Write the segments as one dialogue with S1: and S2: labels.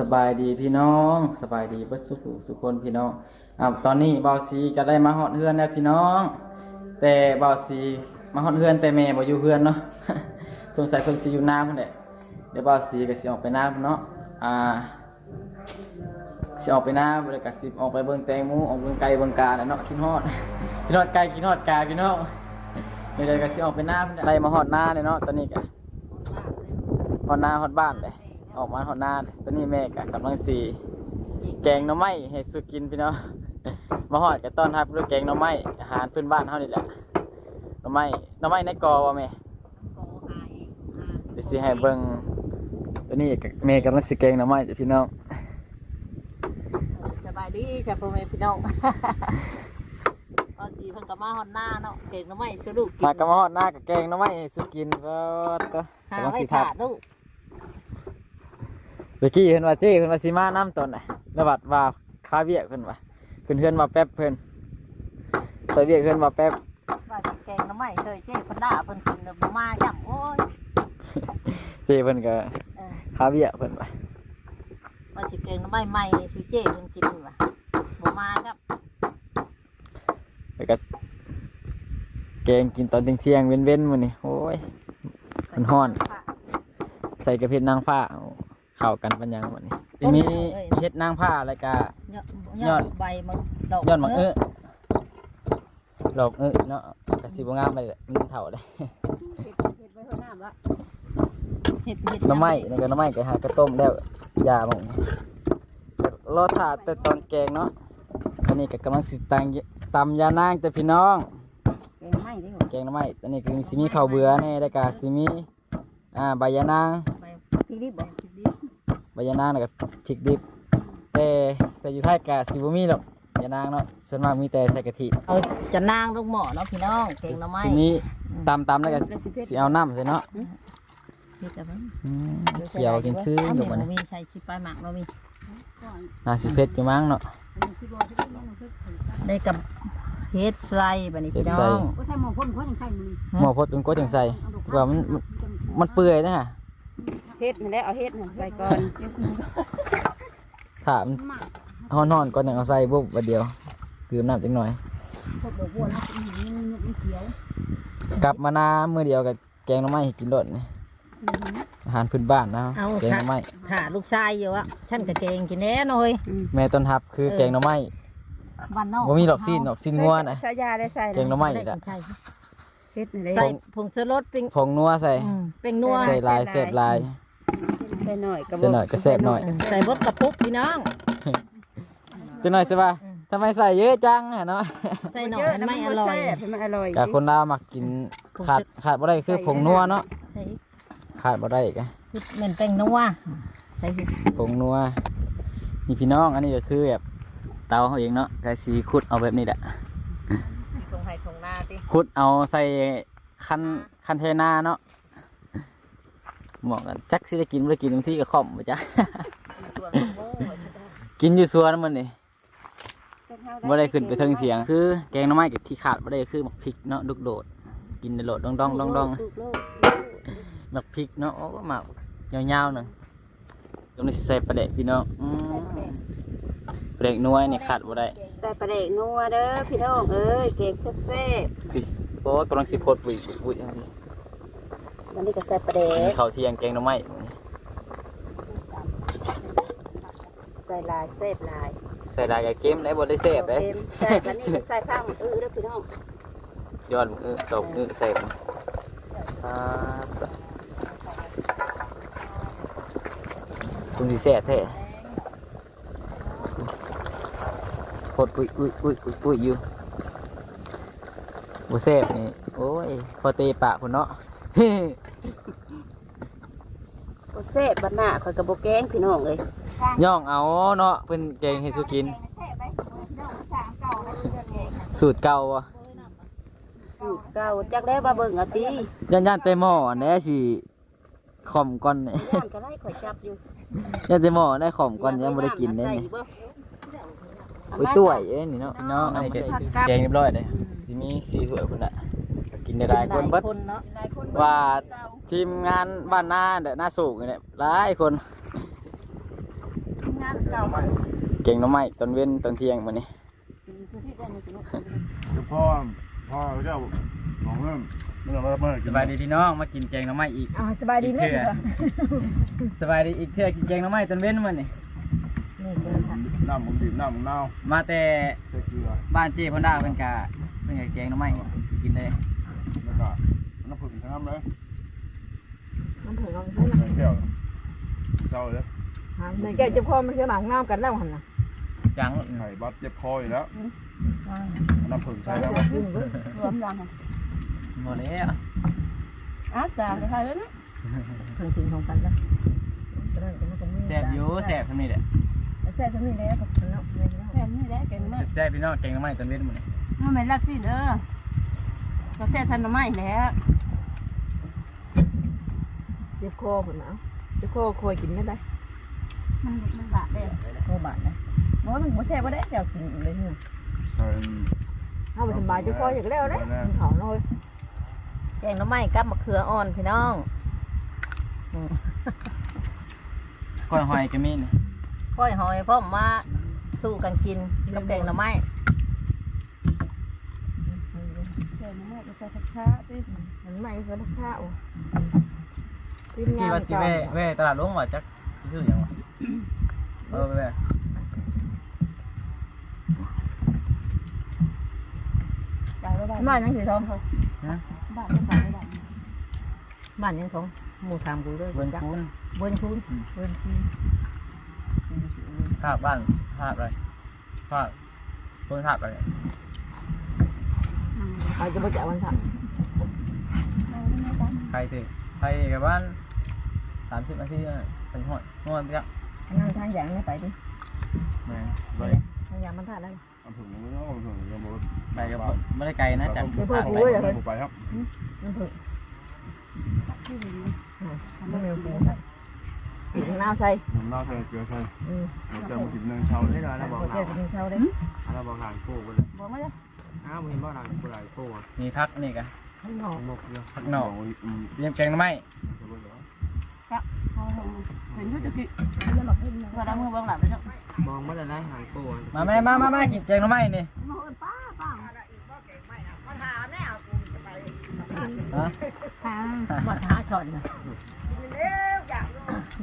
S1: สบายดีพี่น้องสบายดีเบิดสุขสุขคนพี่น้องอ่าตอนนี้เบาสีก็ได้มาฮอดเฮือนแล้วพี่น้อง แต่เบาสีมาฮอดเฮือนแต่แม่บ่อยู่เฮือนเนาะสงสัยเพิ่นสิอยู่น้ำพุ่นแหละเดี๋ยวเบาสีก็สิออกไปน้ำเนาะอ่าสิออกไปน้ำบ่ได้ก็สิออกไปเบิ่งแตงมูออกเบิ่งไก่เบิ่งกาแหละเนาะคิดฮอดคิดฮอดไก่คิดฮอดกาพี่น้องเดี๋ยวก็สิออกไปน้ำพุ่นแหละไล่มาฮอดนาเลยเนาะตอนนี้ก็ฮอดนาฮอดบ้านเลย ออกมาฮอดนาเลยตอนนี้แม่กะกำลังสีแกงหน่อไม้ให้สุกินพี่น้องมาฮอดกับต้อนรับด้วยแกงหน่อไม้อาหารพื้นบ้านเฮานี่แหละหน่อไม้หน่อไม้ในกอว่าแม่เดี๋ยวสิให้เบิ่งตอนนี้ก็แม่กำลังสิแกงหน่อไม้จ้ะพี่น้อง
S2: สบายดีค่ะพ่อแม่พี่น้องตอนสีเพิ่งกลับมาฮอนหน้าเนาะเก่งน้ำไม่สรุป
S1: มากับมาฮอดนากับแกงหน่อไม้ให้สุกินก็ก็
S2: หากำ
S1: ลัง
S2: ไว้
S1: สิทั
S2: ถา
S1: บ
S2: ลูก
S1: เมื่อกี้เพิ่นว่าเจ้เพิ่นว่าสิมาน้ำตนน่ะแล้วบัดว่าคาเวียกเพิ่นว่าเพิ่นเฮือนมาแป๊บเพิ่นใส่เวียกเพิ่นมาแป๊บ
S2: ว่าจะแกงน้ำไม่เคยเจ๊คนด่าเพิ่นกินแล้วบ่มาจับโอ้ย
S1: เจเพิ่นก็
S2: เออ
S1: คาเวียเพิ่นว่า
S2: ว่าจะแกงน้ำไม่ใหม่คือเจ๊เพิ่นกินว่ะบ่มาจับ
S1: แล้วก็แกงกินตอนเที่ยงๆเว้นๆมื้อนี้โอ้ย มันฮ้อน ใส่กระเพาะนางฟ้าโอ้ เข้ากันปัญญังมื้อนี้ทีนี้เฮ็ดนางผ้าแล้วก็
S2: ยอด
S1: ย
S2: ย
S1: อ
S2: อ
S1: ด
S2: ดใบมันดอก
S1: ยอดมะเอื้อดอกเอื้อเนาะก็สิบ่งามไปเลยมันเฒ่าเลย
S2: เห็ดเห็ด
S1: หน้ำไม้นี่ก็หน้ำไม้ก็หากระต้มแล้วยาหมองแต่รอถาแต่ตอนแกงเนาะอันนี้ก็กำลังสิตังตำยานางจ้ะพี่น้อง
S2: แกงน้ำไม่ดิ
S1: แกงหน้ำไม้อันนี้คือสิมีข้าวเบื่อแน่แล้วก็สิมีอ่าใบยานาง ยานางแล้วก็พริกดิบแต่แต่อยู่ไทยก็สิบ่มีหรอกยานางเนาะส่วนมากมีแต่ใส่กะทิ
S2: เอาจะนางลงหม้อเนาะพี่น้องแกงน้ำไม้
S1: สิมีตำตำแล้วก็สิเอาน้ำใส่เนาะ
S2: เฮ็ดแต่ว่า
S1: อืมเขียวกินซื้อ
S2: เอา
S1: อยู่
S2: แม่
S1: บ่
S2: บ่
S1: เนี่ย
S2: มีใส่ชิปลายหมักบ่มี
S1: น่าสิเผ็ดอยู่มั้งเนาะ
S2: ได้กับเฮ็ดใส่บัดนี้พี่น้อ
S1: เฮ็ดใส่
S2: ง
S3: ก็ใช่หมอพ่นพ่นยังใช่มือ
S1: หม้อพดจนก็จังใส่ว่ามันมันมันเปื่อยนะฮะ
S3: เฮ็ดนั่นแหละเอาเฮ็ดนั่นใส่ก่อน
S1: ถ้ามันเฮานอนก่อนยังเอาใส่บุบบัดเดียวเติมน้ำจังหน่อย
S3: สดบัวแล้วมันเขียว
S1: กลับมานามื้อเดียวกับแกงหน่อไม้ให้กินโดดนี่อาหารพื้นบ้านนะ
S2: เอา
S1: แกงหน่อไม้
S2: ถ้าลูกชายอยู่อะฉันก็เก่งกินแน่หน่อย
S1: แม่ต้นทับคือแกงหน่อไม้
S2: บ้านนอก
S1: บ่มีดอกซีนดอกซีนงัวนะ
S3: ใส่ยาได้ใส่
S1: แกงหน่อไม้อีกอะ
S2: ใช่
S3: เฮ็ดนั่นแหละ
S2: ใส่ผงชูรสเป็น
S1: ผงนัวใส่
S2: อืมเป็นนัว
S1: ใส่ลายเสียบลาย
S3: ใส่หน่อยก็
S1: ใส่หน่อยก็แซ่บหน่อย
S2: ใส่บดกระปุกพี่น้อง
S1: จังหน่อยใช่ป่ะ
S2: อืม
S1: ทำไมใส่เยอะจังฮะเนาะ
S2: ใส่หน่อยมันไม่อร่อย
S3: มันอร่อย
S1: กับคนลาวมักกินขาดขาดบ่ได้คือผงนัวเนาะ
S2: ใส่
S1: ขาดบ่ได้อีกอะ
S2: เหมือนเป็นนัวใส่
S1: ผงนัวนี่พี่น้องอันนี้ก็คือแบบเตาเขาเองเนาะก็สีขุดเอาแบบนี้แหละ
S2: ตรงไห้ตรงหน้าติ
S1: ขุดเอาใส่คันคันเทนาเนาะเหมาะกันจักสิได้กินบ่ได้กินบางทีก็ข่อมบ่จ้ะ
S2: ตัวโม่
S1: กินอยู่สวนมันนี่บ่ได้ขึ้นไปเทิงเถียง คือแกงหน่อไม้กับที่ขาดบ่ได้คือหมักพริกเนาะลูกโดด กินในโหลดดองดองดองดองหมักพริกเนาะโอ้หมักยาวๆหน่อยตรงนี้สิใส่ปลาเดะพี่น้องอืมปลาเดกนัวนี่ขาดบ่ได้
S3: ใส่ปลาเด็กนัวเด้อพี่น้องเอ้ยเก่งแซ่บ
S1: สิโอ้กำลังสิโพดปุ๋ยปุ๋ยปุ๋ยอันนี้
S3: ๆ วันนี้ก็ใส่ปลาเด็ก
S1: ข้าวเที่ยงแกงหน่อไม้
S3: ใส่ลายแซ่บลาย
S1: ใส่ลายกับเกมได้บ่ได้เสพได้
S3: ใส่วันนี้ก็ใส่ข้าวอื้อเด้อพี่น้อง
S1: ยอดมือตบมือเสพอ่าคุณสิแซ่บแท้โพดปุ๋ยปุ๋ยปุ๋ยปุ๋ยปุ๋ยอยู่บ่แซ่บนี่โอ้ยพอเตะปากพุ่นเนาะ
S3: ก็แซ่บบัดหน้าข่อยก็บ่แกงพี่น้องเอ้ย
S1: ย่องเอาเนาะเป็นแกงให้สุกิน สูตรเก่าอะ
S3: สูตรเก่าจักได้มาเบิ่งเอาติ
S1: ย่านย่านเตหม้อแหน่สิขอมก่อนเนี่ย
S3: ย่านก็ได้ข่อยจับอยู่
S1: ย่านเตหม้อได้ขอมก่อนยังบ่ได้กินเลยนี่ไปถ้วยเอ้ยนี่เนาะน้องอันนี้ก็แกงเรียบร้อยเลยสิมีสี่ถ้วยพุ่นละ ก็กินได้หลายคนเบิด
S2: คนเนาะ
S1: ว่า ทีมงานบ้านนาเด้อหน้าสูงนี่แหละหลายคนเก่งหน้องไม้ตอนเว้นตอนเที่ยงมื้อนี้
S4: คือพ่อพ่อเจ้าของเริ่มเมื่อเมื่อ
S1: สบายดีพี่น้องมากินแกงหน้องไม้อีก
S2: อ่าสบายดีไหม
S1: อีกเทื่อ สบายดีอีกเทื่อกินแกงหน้องไม้ตอนเว้นมื้อนี้
S2: นี่เลยค่ะ
S4: น้ำผมบีบน้ำผมเน่า
S1: มาแต่
S4: ใส่เกลือ
S1: บ้านเจ้พ่นดาเพิ่นกะเพิ่นกะแกงหน้องไม้กินได้
S4: แล้วก็น้ำผึ้งทั้งนั้นเลย
S2: มันถึงเราใช่ไหม
S4: ใส่แก้วเจ้าเลย
S2: ในแกจะพอมันจะหลังน้ำกันแล้วหันนะ
S1: จัง
S4: ไข่บัดเจ็บคออยู่แล้วน้ำผึ้งใส่แล้ว
S2: รวมรัง
S1: หมดแล้ว
S2: อาจารย์ใครแล้วนะเพิ่งถึงของกันแล้ว
S1: แซ่บอยู่แซ่บทำนี่แหละ
S2: แซ่บทั้งนี้แล้วกับเนาะแซ่บนี่แหละเก่งมาก
S1: แซ่บพี่น้องแกงหน้องไม้ตอนเว้นมื้อนี้
S2: มันไม่รักสิเด้อ ก็แซ่บทันไม่แล้วเจ็บคอผมนะเจ็บคอคอยกินไม่ได้ มันมันบาดเลยโอ้บาดนะโอ้ยมันไม่ใช่ว่าได้เดี๋ยวกินเลยเนี่ย
S4: ใส่
S2: เอาไปสบายจะคอยอย่างแล้วเด้มันเขาเลยแกงน้ำไม้กับมะเขืออ่อนพี่น้อง
S1: ก้อยหอยก็มีนี่
S2: ก้อยหอยพ่อมมาสู้กันกินกับแกงน้ำไม้ แกงน้ำไม้ก็ใส่ผักชาดิน้ำไม้ก็ใส่ข้า
S1: ที่ว่าสิแว่แว่ตลาดลงว่าจักชื่อหยังวะเออแว่
S2: บ้านยังสีทอง
S1: ฮะ
S2: บ้านยังสามบ้านบ้านยังสองหมู่สามกูด้วย
S1: เบิ่นคูน
S2: เบิ้ลคูนเบิ้ลคูน
S1: ภาพบ้านภาพอะไรภาพเพิ่นภาพอะไร
S2: ใครจะมาจ่ายวันสัก
S1: ใครสิใครกับบ้านสามสิบนาทีน่ะเป็นหอดงอนไปจัก
S2: นั่งทางอย่างนี้ไปดิ
S1: แม่น
S4: ไป
S2: ทางอย่างมันท่าได้
S4: น้ำผึ้งไม่ต้องน้ำผึ้งยังบ่
S1: ไปกับบ่ไม่ได้ไกลนะจาก
S4: ผม
S1: ทางไป
S4: ไปครับ
S2: น้ำผึ้งไม่มีปูปีกน้ำใส่
S4: น้ำเน่าใส่เกลือใส่
S2: อืม
S4: เจ้ากินเนื้อเช่าเลย
S2: ใส่หัวเจียวกินเช้าได้
S4: เราบอกหลานกู้ไปเลย
S2: บอกไม่ได้
S4: อ้าวเห็นบ่หลานกู้หลานกู้อะ
S1: มีพักนี่กัน
S2: ข้างนอก
S4: มกเยอะ
S1: พักนอก
S4: อืม
S1: เตรียมแกงหน่อไม้
S2: เห็นยุติกิจะหลับเองว่าดังมือบ้างหลับไปเนาะ
S5: มองไม่ได้ได้หางโกน
S1: มาแม่มามามากินแกงหน่อไม้นี่ฮะ
S2: มาท้าก่อนนะ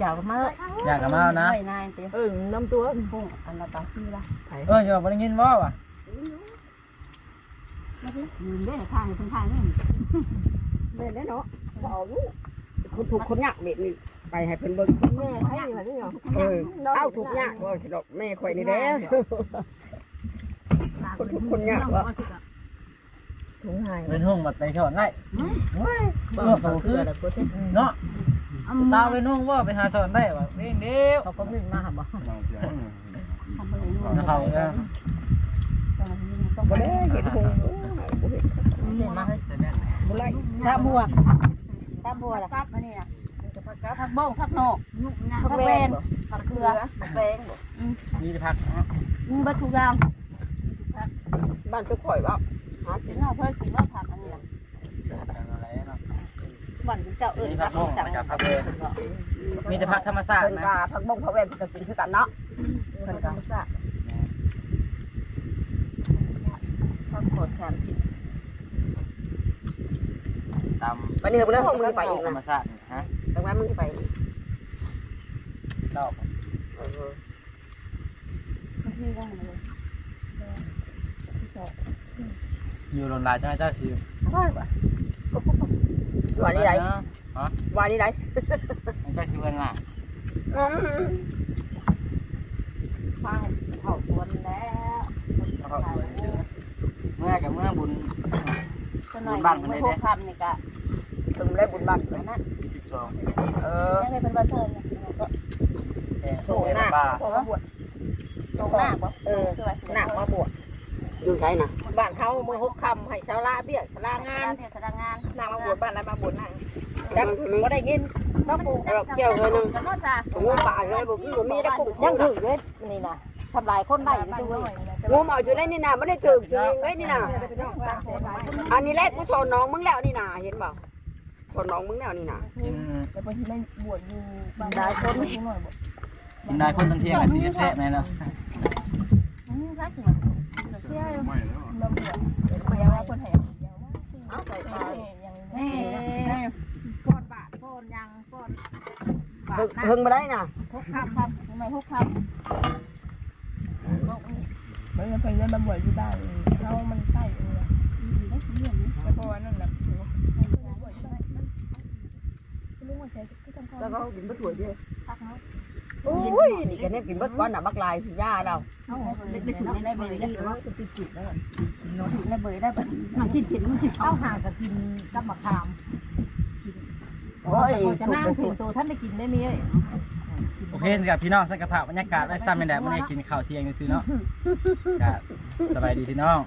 S2: อยากมา
S1: อยากกับมาเอานะ
S2: นายเออน้ำตัวพุ่งอันละตาซีละ
S1: เอออย่าบ่ได้ยินบ่วะ
S2: ยืนได้ข้างคนข้างนี่
S3: เล่นได้เนาะบ่เอาลูกคนถูกคนยากเด็ดนี่ไปให้เพิ่นเบิ่ง
S2: แม่ให้แบบนี้เหรอ
S3: เออเอ้าถูกยากบ่สิดอกแม่ข่อยนี่แหล้วคนถูกคนยากบ่
S2: ถุงหาย
S1: เป็นห้องบัดไปชอดได้
S2: บ้าเขาคืออะไรก็เท่
S1: เนาะตาเป็นห้องว่าไปหาสอนได้วะเองเดียว
S2: เขาก็ไม่มาหาบ่
S4: น้องเสียง
S1: นะเขาเออ
S3: บ่ได้เห็นหงส์บ่ เห็น
S2: เล่นมาให้
S3: บ่ไล่
S2: ถ้าบัวถ้าบัวล่ะครับอันนี้น่ะผักบ้งผักนอกผักเวนผักเกลือ
S3: แบงบ่
S1: มีแต่พัก
S2: มึงบัตรทุกอย่าง
S3: บ้านเจ้าข่อยว่าหา
S2: กินเอาเพื่อกินว่าผักอันนี้ล่ะ
S1: อะไรเนาะ
S2: บ้านเจ้าเอิญ
S1: มีผักบ้งกับผักเวนมีแต่พักธรรมชาติ
S3: เพิ่น
S1: นะ
S3: ว่าผักบงผักแวนก็กินคือกันเนาะ
S2: เพิ่นก็ไม่ทราบผักโขดแขมกิน
S1: ตาม
S3: วันนี้เพิ่นได้ห้องมึงไปอีก
S1: ธร
S3: นะ
S1: รมชาติฮะ
S3: ดังนั้นมึงสิไป
S1: รอบ
S3: เออ
S2: ที่ต้องเลย
S1: อยู่โรงลาจ้าเจ้าสิไปป่ะ
S3: ว่านี่ได
S1: ฮะ
S3: ว่านี่ได
S1: เจ้าสิเบิ่งล่ะ
S3: อืม
S2: ฟังเผาควนแล้ว
S1: เขาเบิ่งเมื่อกับเมื่อบุญ
S2: ก็หน่อยไม่พกคำนี่กะ
S3: ถึงได้บุญบัตร
S2: อันนั้น
S3: เออ
S2: ยังไงเป็นบัตรเทิงก็
S1: แกง
S3: โชว์หน้า
S1: ปลา
S3: พอมาบวช
S2: ตรงหน้าบ่
S3: เออหน้ามาบวชอยู่ใช่นะบ้านเขามือหกคำให้ชาวลาเบี้ยชาวลางาน
S2: เทศงาน
S3: หน้ามาบวชบ้านอะไรมาบวชนั่งจับก็ได้ยินน้องปู่เกี่ยวเลยนึง
S2: กันเนาะจ้า
S3: งูป่าเลยบอกพี่ว่ามีได้ปุ๊บยังถึงเลย
S2: นี่นะทำลายคนได้ด้วย
S3: งูเมาอยู่ได้นี่นาไม่ได้เกิดจริงเลยนี่นาอันนี้แรกกูสอนน้องมึงแล้วนี่นาเห็นเปล่าสอนน้องมึงแล้วนี่นา
S1: กิน
S2: แล้วบางทีไม่บวชอยู่บางได้คนหน่อยบ่
S1: กินได้คนตั้งเที่ยงกันสิแซ่บแม่เนาะ
S2: รักเหมือนเที่ยว
S4: ไม่แล้วอะ
S2: ลมเดือดเดี๋ยวว่าคนแห่
S3: เอาใส่ปลา
S2: เฮ้ก้อนบาทก้อนยังก้อนบาทนะ
S3: เพิ่งมาได้น่ะ
S2: ทุกคำครับทำไมทุกคำมันจะเป็นเรื่องตำรวจที่ได้เขามันใส่เออได้เรื่องนี้แต่พอนั่นแหละ
S3: แล้วก็กินบะถั่วเยอะโอ้ยนี่กันเนี่ยกินบะก้อนน่ะบักลายสิย่าเรา
S2: เล็กๆได้เบยได้ว่าจะติดจิตแล้วโน้ตได้เบยได้แบบมันคิดจิตมันคิดเข้าห่างกับกินกับมะขาม
S3: โอ้ย
S2: จะนั่งถึงตัวท่านได้กินได้มีเอ้ย
S1: โอเคกับพี่น้องสักกระเพาบรรยากาศไว้ซ้ำเป็นแบบไม่ได้กินข้าวเที่ยงซื้อๆเนาะก็สบายดีพี่น้อง